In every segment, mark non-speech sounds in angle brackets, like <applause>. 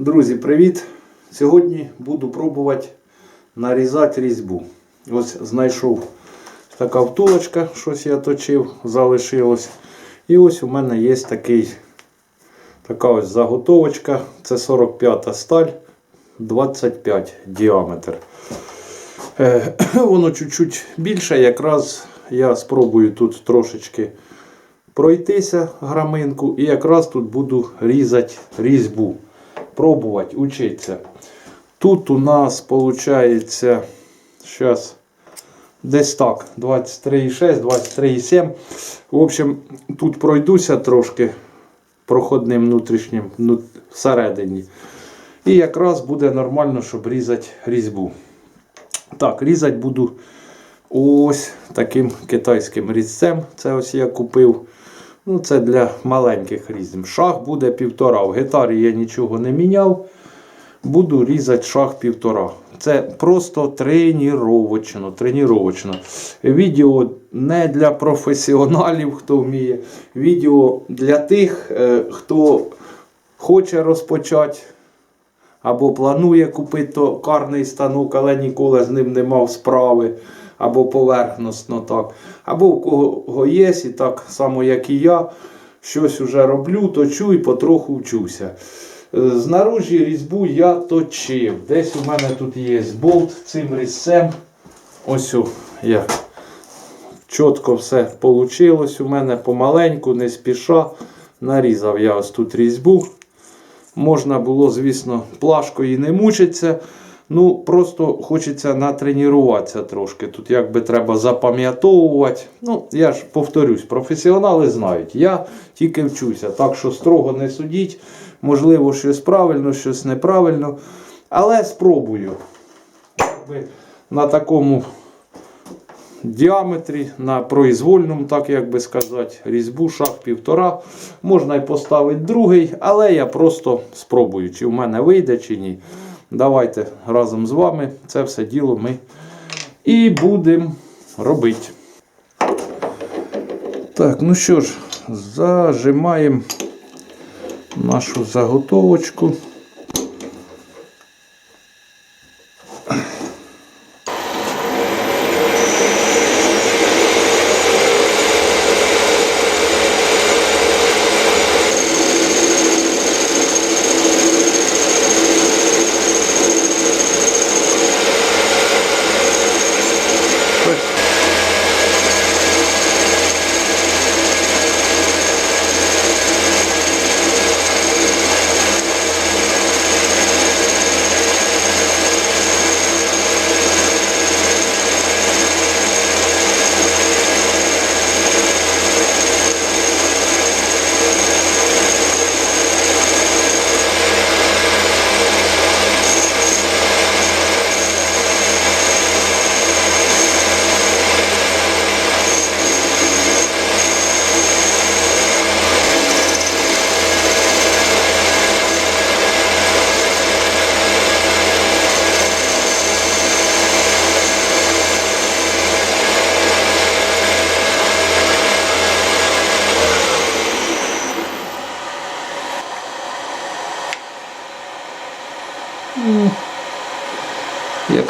Друзі, привіт! Сьогодні буду пробувати нарізати різьбу. Ось знайшов така втулочка, щось я точив, залишилось. І ось у мене є такий, така ось заготовочка. Це 45 сталь, 25 діаметр. Е, <clears throat> Воно чуть-чуть більше, якраз я спробую тут трошечки пройтися граминку і якраз тут буду різати різьбу. Пробувати, учитися. Тут у нас виходить зараз десь так, 23,6, 23,7. В общем, тут пройдуся трошки проходним внутрішнім ну, всередині. І якраз буде нормально, щоб різати різьбу. Так, різати буду ось таким китайським різцем. Це ось я купив. Ну, Це для маленьких різьб. Шаг буде півтора. В гітарі я нічого не міняв. Буду різати шаг півтора. Це просто треніровочно. треніровочно. Відео не для професіоналів, хто вміє. Відео для тих, е, хто хоче розпочати. Або планує купити карний станок, але ніколи з ним не мав справи. Або поверхносно так. Або у кого є, і так само, як і я, щось вже роблю, точу і потроху вчуся. Е, Знаружі різьбу я точив. Десь у мене тут є болт цим різцем. Ось як. Чітко все вийшло у мене помаленьку, не спіша. Нарізав я ось тут різьбу. Можна було, звісно, плашкою не мучитися. Ну, просто хочеться натренуватися трошки. Тут якби треба запам'ятовувати. Ну, я ж повторюсь, професіонали знають. Я тільки вчуся. Так що строго не судіть. Можливо, щось правильно, щось неправильно. Але спробую. Якби на такому діаметрі, на произвольному, так як би сказати, різьбу, шаг півтора. Можна і поставити другий, але я просто спробую, чи в мене вийде, чи ні. Давайте разом з вами це все діло ми і будемо робити. Так, ну що ж, зажимаємо нашу заготовочку.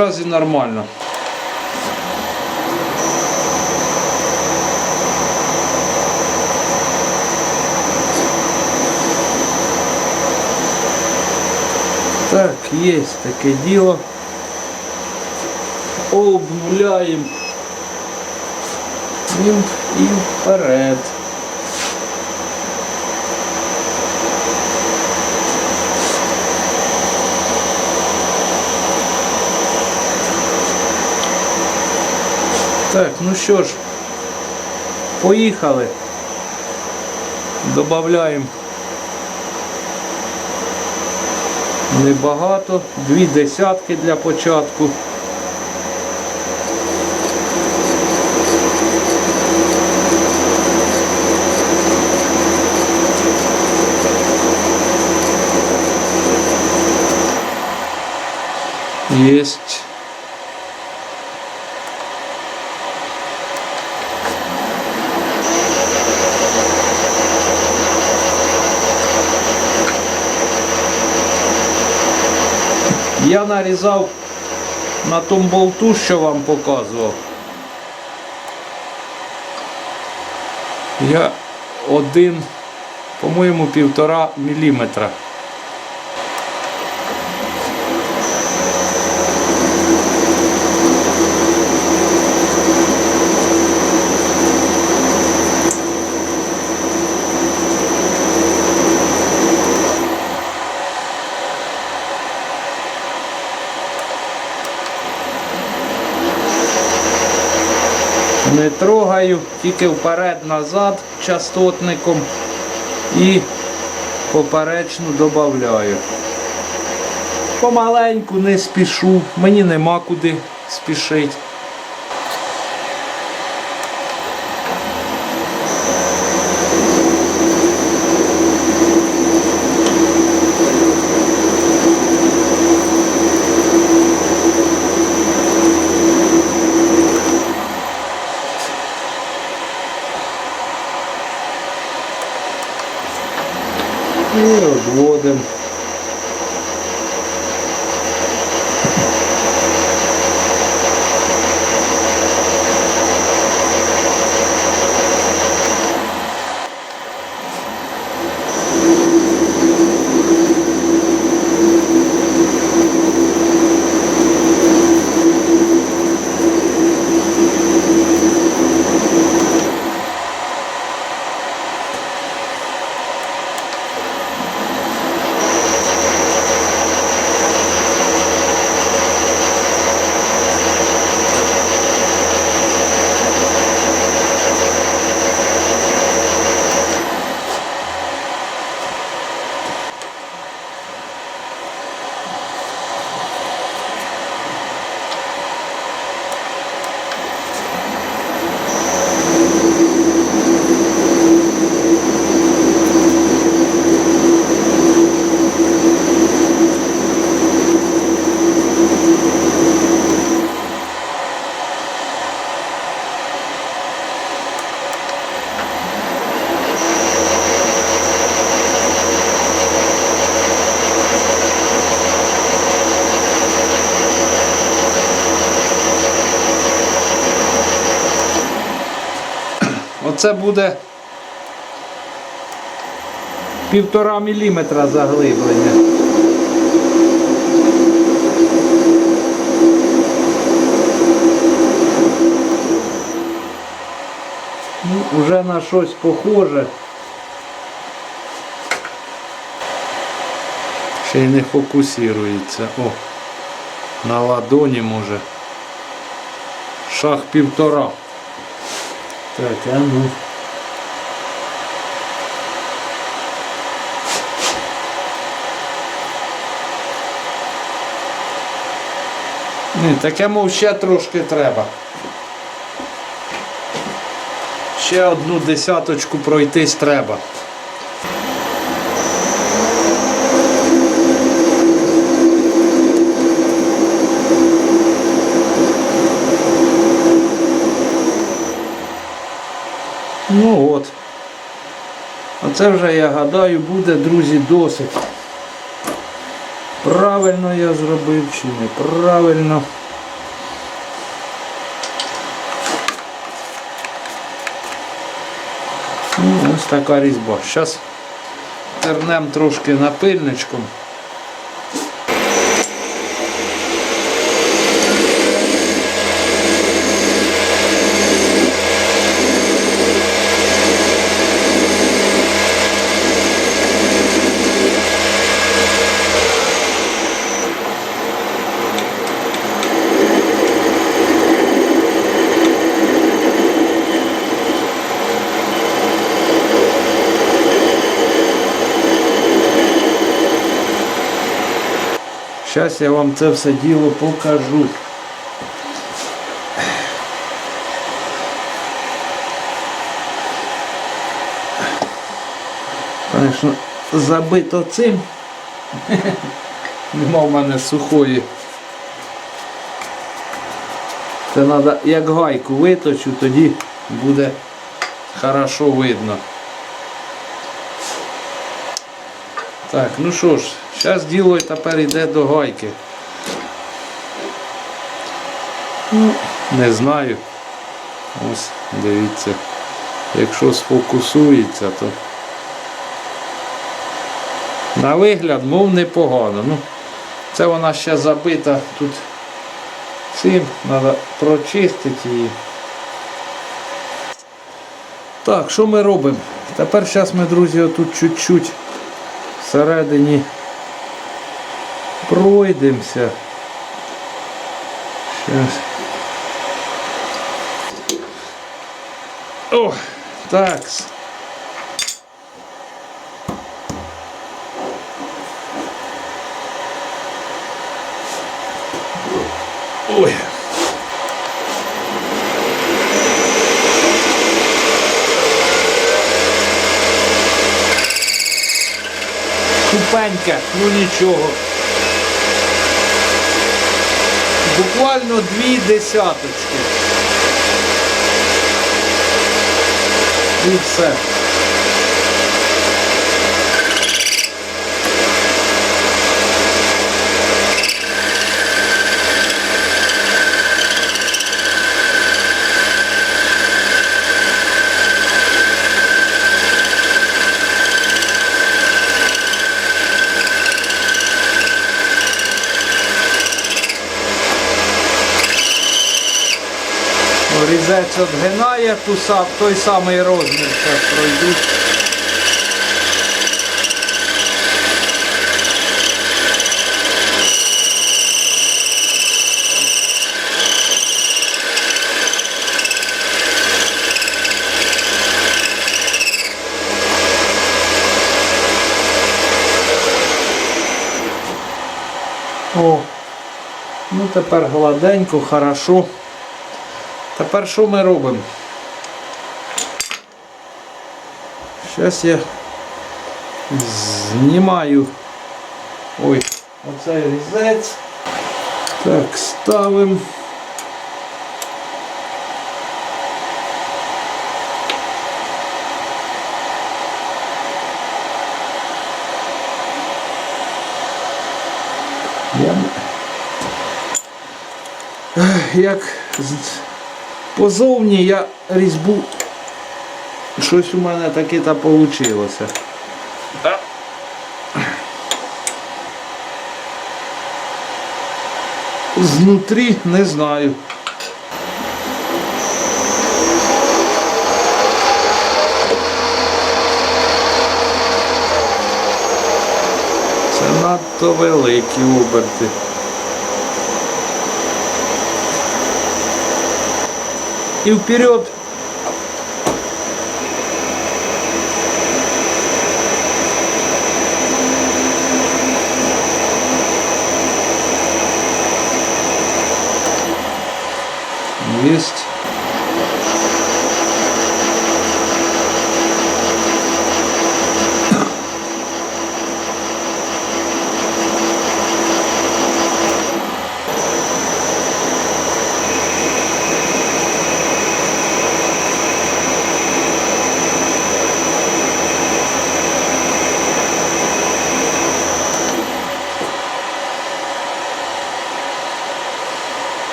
Якраз і нормально. Так, є таке діло. Обнуляємо. І, і вперед. Так, ну що ж, поїхали. Добавляємо небагато, дві десятки для початку. Єсть. Я нарізав на тому болту, що вам показував. Я один, по-моєму, півтора міліметра. Не трогаю, тільки вперед-назад частотником і поперечно додаю. Помаленьку не спішу, мені нема куди спішити. І розводимо. Оце буде півтора міліметра заглиблення. Ну, вже на щось похоже. Ще й не фокусується. О, на ладоні може. Шах півтора. Так, а ну. Ні, таке мов ще трошки треба. Ще одну десяточку пройтись треба. Ну от. Оце вже я гадаю буде, друзі, досить. Правильно я зробив чи неправильно. Ну, ось така різьба. Зараз тернем трошки напильничком. Зараз я вам це все діло покажу. Звісно, забито цим. Нема в мене сухої. Це треба як гайку виточу, тоді буде хорошо видно. Так, ну що ж, зараз діло тепер йде до гайки. Ну, не знаю. Ось, дивіться. Якщо сфокусується, то на вигляд, мов непогано. Ну, це вона ще забита тут цим, треба прочистити її. Так, що ми робимо? Тепер зараз ми, друзі, отут чуть-чуть всередині пройдемося. Щас. О, так. Ой. Тупенька, ну нічого. Буквально дві десяточки. І все. Різець обгинає ту сам, той самий розмір зараз пройду. О, ну тепер гладенько, хорошо. Тепер що ми робимо? Зараз я знімаю ой, оцей різець. Так, ставимо. Як позовні я різьбу щось у мене таке та вийшло. Знутрі не знаю. Це надто великі оберти. И вперед. Есть.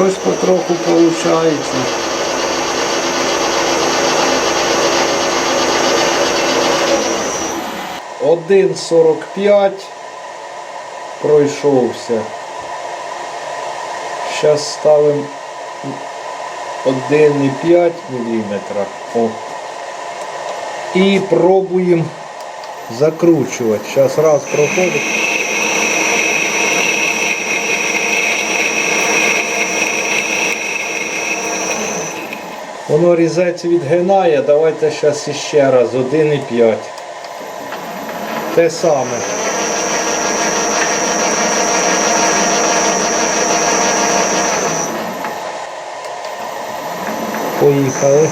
Щось потроху виходить. Один сорок п'ять пройшовся. Зараз ставимо 1,5 мм. О. І пробуємо закручувати. Зараз раз проходить. Воно різець відгинає, давайте зараз іще раз, 1,5. Те саме. Поїхали.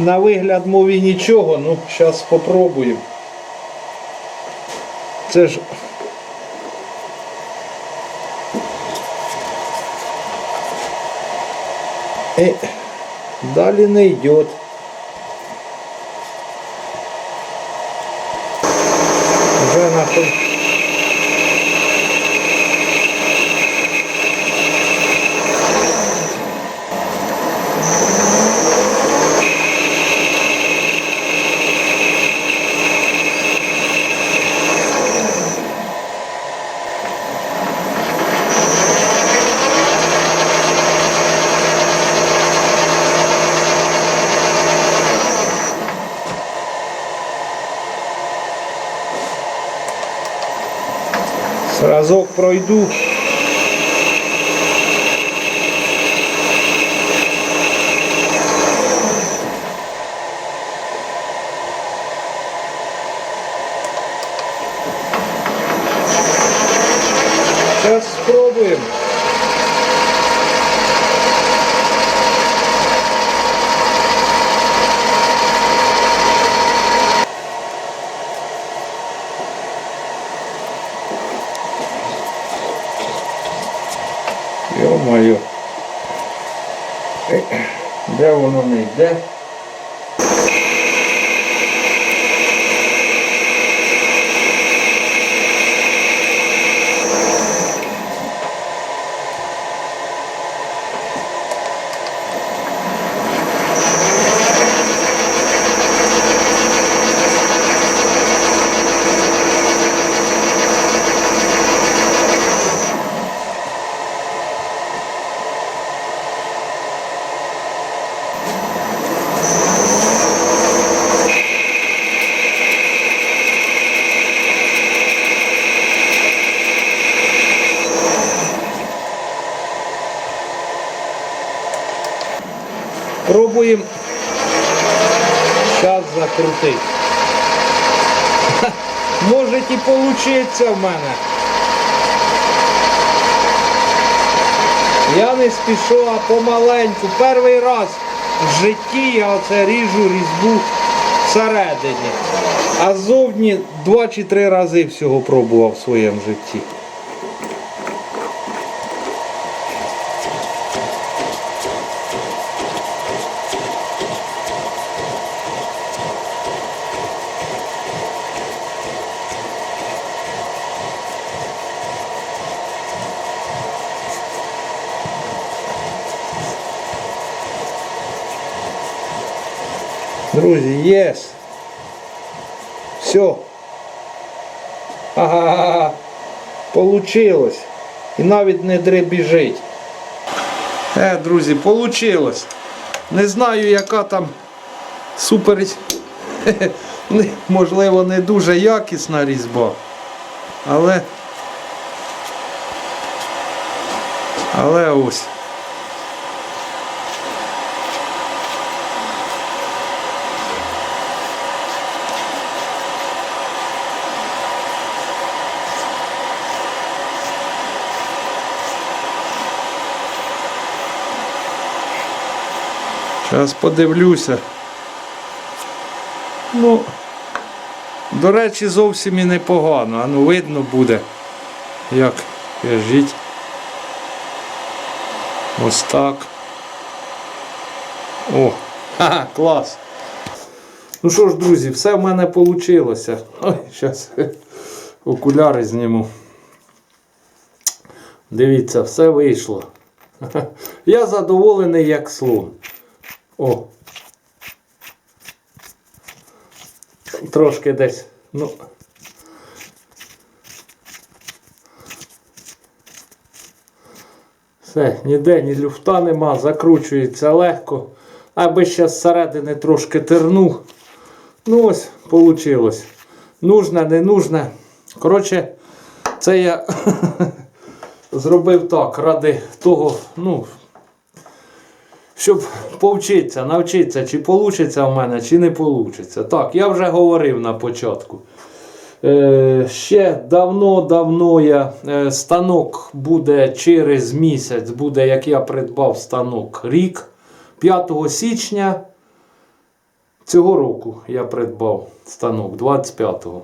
На вигляд мові нічого, ну зараз спробуємо. Це ж. І... далі не йде. Вже нахуй. Разок воно не йде? Пробуємо зараз закрутити. Може і получиться в мене. Я не спішу, а помаленьку. Перший раз в житті я оце ріжу різьбу всередині. А зовні два чи три рази всього пробував в своєму житті. Друзі, єс. Все. Ага, получилось. І навіть не дребіжить. Е, друзі, получилось. Не знаю, яка там супер. <laughs> Можливо, не дуже якісна різьба. Але. Але ось. Зараз подивлюся. Ну, до речі, зовсім і непогано. А ну видно буде, як в'яжіть. Ось так. О, ха, клас. Ну що ж, друзі, все в мене вийшло. Ой, зараз окуляри зніму. Дивіться, все вийшло. Я задоволений як слон. О. Трошки десь. Ну. Все, ніде ні люфта нема, закручується легко. Аби ще зсередини трошки тернув. Ну ось, вийшло. Нужне, не нужне. Коротше, це я <laughs> зробив так, ради того, ну, щоб повчитися, навчитися, чи вийде в мене, чи не вийде. Так, я вже говорив на початку. Е, ще давно-давно я е, станок буде через місяць, буде, як я придбав станок рік 5 січня. Цього року я придбав станок 25-го.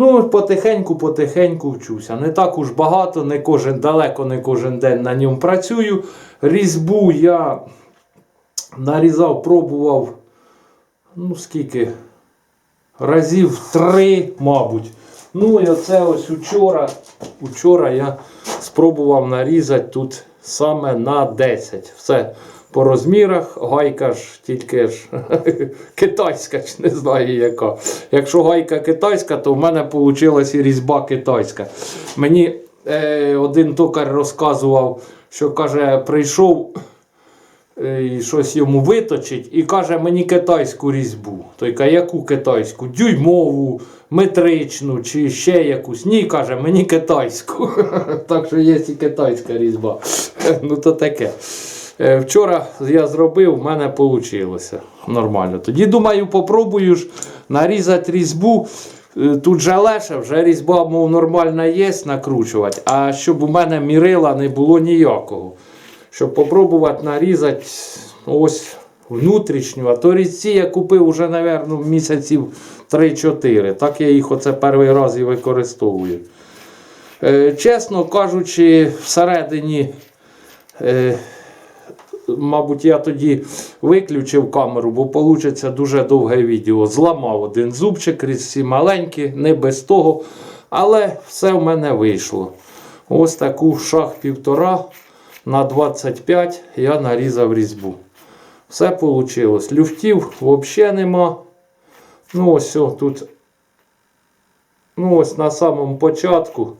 Ну, потихеньку, потихеньку вчуся. Не так уж багато, не кожен далеко, не кожен день на ньому працюю. Різьбу я нарізав, пробував, ну скільки, разів три, мабуть. Ну і оце ось учора, учора я спробував нарізати тут саме на 10. Все по розмірах. Гайка ж тільки ж <laughs> китайська, чи не знаю яка. Якщо гайка китайська, то в мене вийшла і різьба китайська. Мені е, один токар розказував, що каже, прийшов е, і щось йому виточить і каже мені китайську різьбу. Той каже, яку китайську? Дюймову, метричну чи ще якусь. Ні, каже, мені китайську. <laughs> так що є і китайська різьба. <laughs> ну то таке. Е, Вчора я зробив, в мене вийшло нормально. Тоді думаю, попробую ж нарізати різьбу. Е, Тут же леше, вже різьба, мов нормальна є, накручувати. А щоб у мене мірила не було ніякого. Щоб попробувати нарізати ось внутрішню. А то різці я купив уже, мабуть, місяців 3-4. Так я їх оце перший раз і використовую. Е, Чесно кажучи, всередині. Мабуть, я тоді виключив камеру, бо вийде дуже довге відео. Зламав один зубчик, різці маленькі, не без того. Але все в мене вийшло. Ось таку шах півтора на 25 я нарізав різьбу. Все вийшло. Люфтів взагалі нема. Ну, ось о, тут. Ну, ось на самому початку.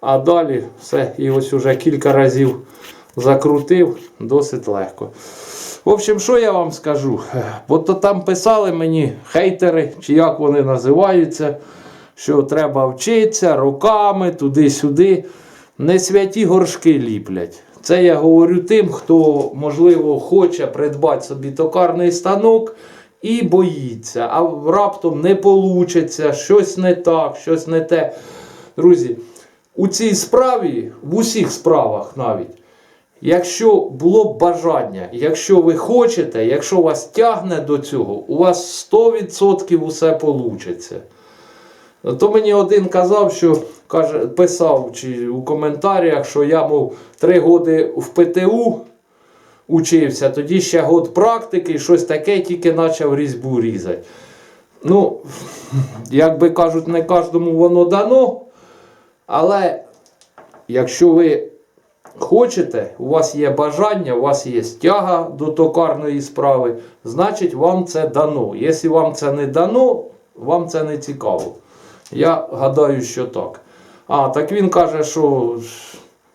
А далі все. І ось уже кілька разів закрутив досить легко. В общем, що я вам скажу? Бо то там писали мені хейтери, чи як вони називаються, що треба вчитися роками, туди-сюди. Не святі горшки ліплять. Це я говорю тим, хто, можливо, хоче придбати собі токарний станок і боїться, а раптом не вийде, щось не так, щось не те. Друзі, у цій справі, в усіх справах навіть, Якщо було б бажання, якщо ви хочете, якщо вас тягне до цього, у вас 100% усе вийде. То мені один казав, що каже, писав чи у коментарях, що я, мов, три роки в ПТУ учився, тоді ще год практики, щось таке, тільки почав різьбу різати. Ну, як би кажуть, не кожному воно дано. Але якщо ви хочете, у вас є бажання, у вас є тяга до токарної справи, значить вам це дано. Якщо вам це не дано, вам це не цікаво. Я гадаю, що так. А, так він каже, що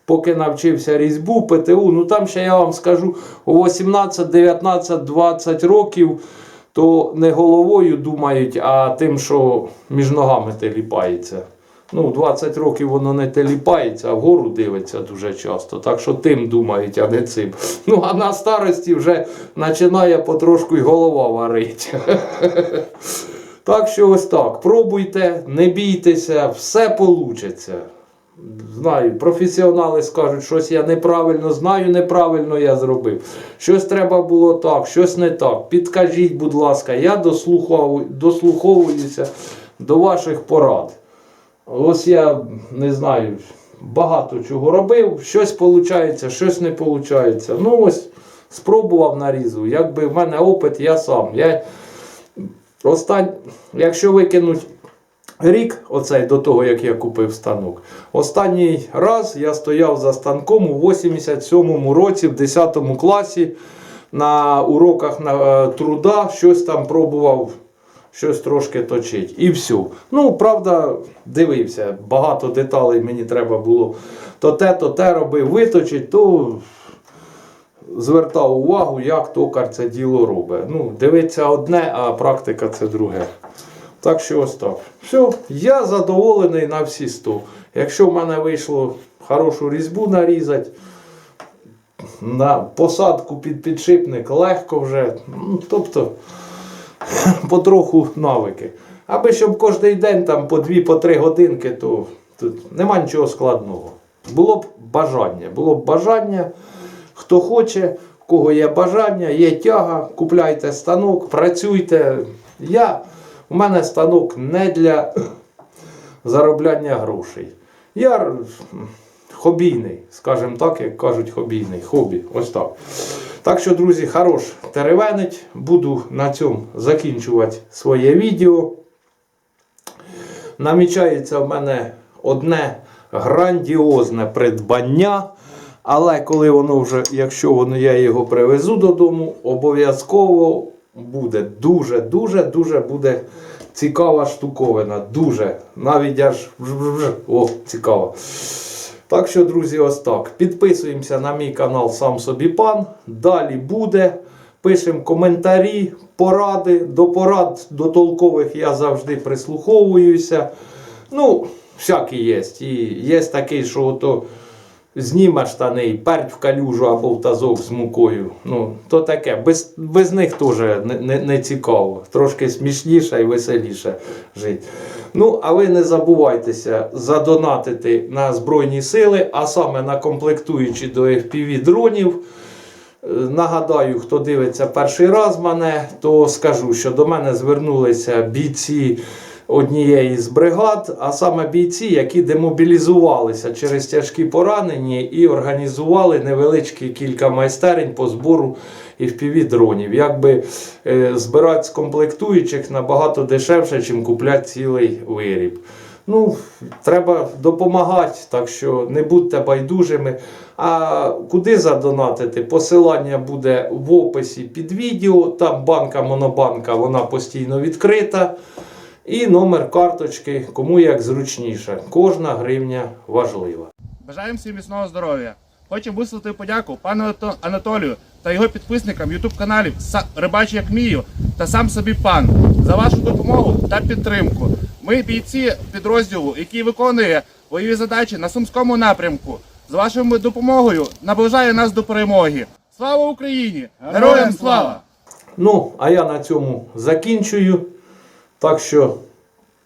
поки навчився різьбу, ПТУ, ну там ще я вам скажу, у 18, 19, 20 років, то не головою думають, а тим, що між ногами теліпається. Ну, 20 років воно не теліпається, а вгору дивиться дуже часто. Так що тим думають, а не цим. Ну, а на старості вже починає потрошку й голова варити. <laughs> Так що ось так. Пробуйте, не бійтеся, все вийде. Знаю, професіонали скажуть, щось я неправильно знаю, неправильно я зробив. Щось треба було так, щось не так. Підкажіть, будь ласка, я дослуховуюся до ваших порад. Ось я не знаю, багато чого робив, щось виходить, щось не виходить. Ну ось спробував нарізу. Якби в мене опит, я сам. Я остань... Якщо викинуть рік, оцей до того, як я купив станок, останній раз я стояв за станком у 87-му році, в 10 класі, на уроках на е, труда, щось там пробував щось трошки точить. І все. Ну, правда, дивився, багато деталей мені треба було то те, то те робив, виточить, то звертав увагу, як токар це діло робить. Ну, Дивиться одне, а практика це друге. Так що ось так. Все, я задоволений на всі 100. Якщо в мене вийшло хорошу різьбу нарізати, на посадку під підшипник легко вже. Ну, тобто <laughs> потроху навики. Аби щоб кожен день там по 2-3 годинки, то тут нема нічого складного. Було б бажання. Було б бажання, хто хоче, в кого є бажання, є тяга, купляйте станок, працюйте. Я, у мене станок не для <clears throat> заробляння грошей. Я хобійний, скажімо так, як кажуть, хобійний, хобі. Ось так. Так що, друзі, хорош теревенить. Буду на цьому закінчувати своє відео. Намічається в мене одне грандіозне придбання. Але коли воно вже, якщо воно, я його привезу додому, обов'язково буде дуже-дуже дуже буде цікава штуковина. Дуже. Навіть аж о, цікаво. Так що, друзі, ось так. Підписуємося на мій канал Сам Собі Пан. Далі буде. Пишемо коментарі, поради. До порад до толкових я завжди прислуховуюся. Ну, всякі є. І є такий, що ото зніме штани і перть в калюжу або в тазок з мукою. Ну, то таке. Без, без них теж не, не, не цікаво. Трошки смішніше і веселіше жити. Ну, а ви не забувайтеся задонатити на Збройні Сили, а саме на комплектуючі до FPV дронів. Е, Нагадаю, хто дивиться перший раз мене, то скажу, що до мене звернулися бійці однієї з бригад, а саме бійці, які демобілізувалися через тяжкі поранення і організували невеличкі кілька майстерень по збору FPV дронів. Якби е, збирати з комплектуючих набагато дешевше, ніж купляти цілий виріб. Ну, треба допомагати, так що не будьте байдужими. А куди задонатити? Посилання буде в описі під відео. Там банка Монобанка, вона постійно відкрита. І номер карточки, кому як зручніше. Кожна гривня важлива. Бажаємо всім міцного здоров'я. Хочемо висловити подяку пану Анатолію та його підписникам YouTube каналів Рибач як мію та сам собі пан за вашу допомогу та підтримку. Ми бійці підрозділу, який виконує бойові задачі на сумському напрямку. З вашою допомогою наближає нас до перемоги. Слава Україні! Героям слава! Ну, а я на цьому закінчую. Так що,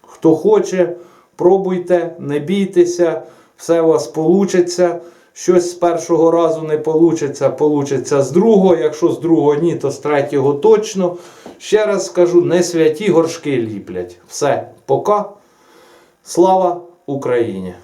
хто хоче, пробуйте, не бійтеся, все у вас вийде. Щось з першого разу не вийде, вийде з другого. Якщо з другого ні, то з третього точно. Ще раз скажу, не святі горшки ліплять. Все, пока. Слава Україні!